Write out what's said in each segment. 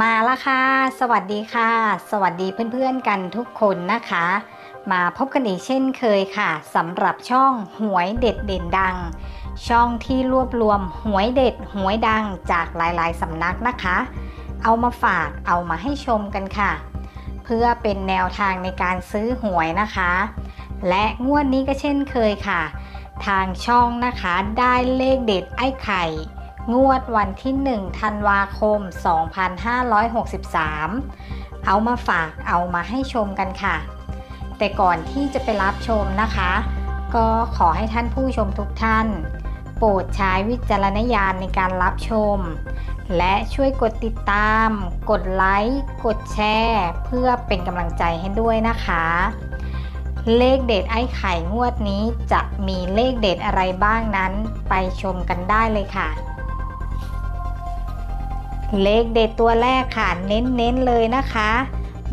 มาละค่ะ สวัสดีค่ะ สวัสดีเพื่อนๆกันทุกคนนะคะ มาพบกันอีกเช่นเคยค่ะสำหรับช่องหวยเด็ดเด่นดัง ช่องที่รวบรวมหวยเด็ดหวยดังจากหลายๆสำนักนะคะ เอามาฝากเอามาให้ชมกันค่ะ เพื่อเป็นแนวทางในการซื้อหวยนะคะ และงวดนี้ก็เช่นเคยค่ะ ทางช่องนะคะได้เลขเด็ดไอ้ไข่ งวดวันที่ 1 ธันวาคม 2563 เอามาฝากเอามาให้ชมกันค่ะ แต่ก่อนที่จะไปรับชมนะคะ ก็ขอให้ท่านผู้ชมทุกท่าน โปรดใช้วิจารณญาณในการรับชม และช่วยกดติดตาม กดไลค์ กดแชร์ เพื่อเป็นกำลังใจให้ด้วยนะคะ เลขเด็ดไอ้ไข่งวดนี้จะมีเลขเด็ดอะไรบ้างนั้น ไปชมกันได้เลยค่ะ เลขเด็ดตัวแรกค่ะ เน้นๆเลยนะคะ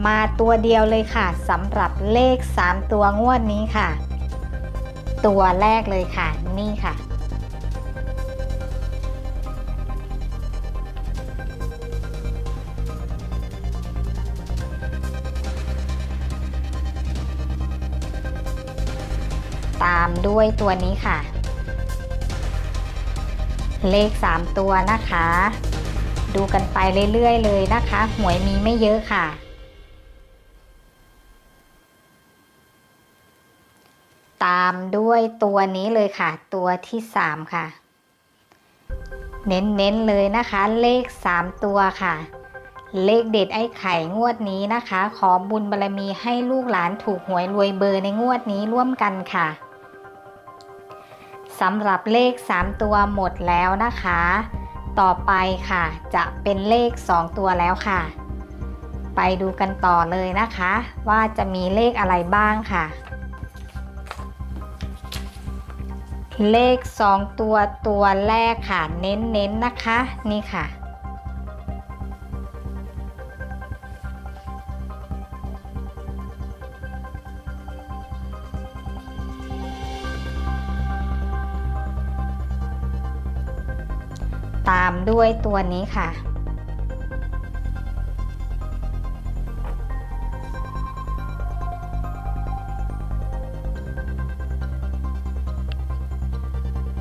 มาตัวเดียวเลยค่ะสำหรับเลข 3 ตัวงวดนี้ค่ะ ตัวแรกเลยค่ะ นี่ค่ะ ตามด้วยตัวนี้ค่ะ เลข 3 ตัวนะคะ ดูกันไปเรื่อยๆเลยนะคะ หวยมีไม่เยอะค่ะ ตามด้วยตัวนี้เลยค่ะ ตัวที่ 3 ค่ะ เน้นๆเลยนะคะ เลข 3 ตัวค่ะ เลขเด็ดไอ้ไข่งวดนี้นะคะ ขอบุญบารรมีให้ลูกหลานถูกหวยรวยเบอร์ในงวดนี้ร่วมกันค่ะสำหรับเลข 3 ตัวหมดแล้วนะคะ ต่อไปค่ะ จะเป็นเลข 2 ตัวแล้วค่ะ ไปดูกันต่อเลยนะคะ ว่าจะมีเลขอะไรบ้างค่ะ เลข 2 ตัวตัวแรกค่ะ เน้นๆนนะคะ นี่ค่ะ ตามด้วยตัวนี้ค่ะ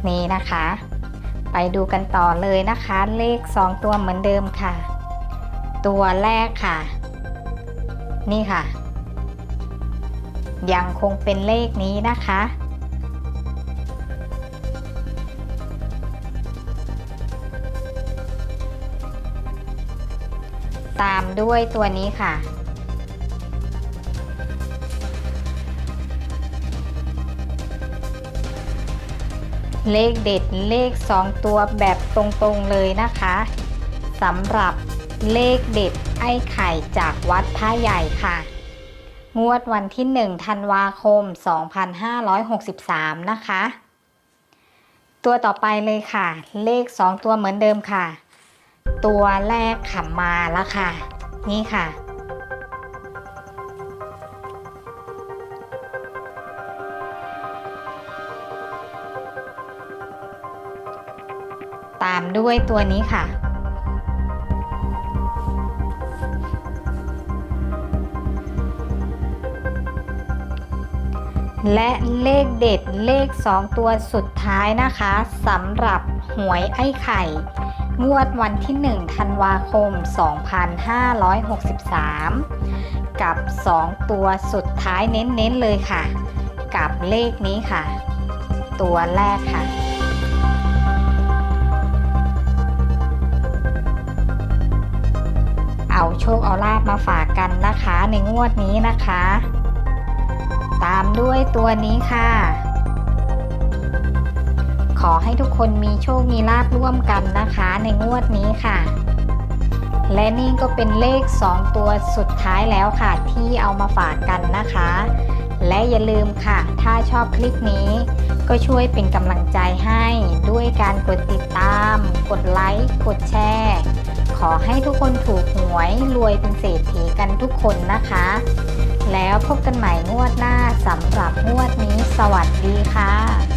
นี่นะคะ ไปดูกันต่อเลยนะคะ เลข 2 ตัวเหมือนเดิมค่ะ ตัวแรกค่ะ นี่ค่ะ ยังคงเป็นเลขนี้นะคะ ตามด้วยตัวนี้ค่ะ เลขเด็ดเลข 2 ตัวแบบตรงๆเลยนะคะสำหรับเลขเด็ดไอ้ไข่จากวัดท่าใหญ่ค่ะ งวดวันที่1ธันวาคม 2563 นะคะ ตัวต่อไปเลยค่ะ เลข 2 ตัวเหมือนเดิมค่ะ ตัวแรกขับมาแล้วค่ะ นี่ค่ะ ตามด้วยตัวนี้ค่ะ และเลขเด็ดเลข 2 ตัวสุดท้ายนะคะสำหรับหวยไอ้ไข่ งวดวันที่1ธันวาคม 2563 กับ 2 ตัวสุดท้ายเน้นๆเลยค่ะ กับเลขนี้ค่ะ ตัวแรกค่ะ เอาโชคเอาลาบมาฝากกันนะคะในงวดนี้นะคะ ตามด้วยตัวนี้ค่ะ อให้ทุกคนมีโชค มีลาบร่วมกันนะคะในงวดนี้ค่ะ และนี่ก็เป็นเลข 2 ตัวสุดท้ายแล้วค่ะ ที่เอามาฝากกันนะคะ และอย่าลืมค่ะ ถ้าชอบคลิปนี้ ก็ช่วยเป็นกำลังใจให้ด้วยการกดติดตาม กดไลค์ กดแชร์ ขอให้ทุกคนถูกหวยรวยเป็นเศรษฐีกันทุกคนนะคะแล้วพบกันใหม่งวดหน้าสำหรับงวดนี้สวัสดีค่ะ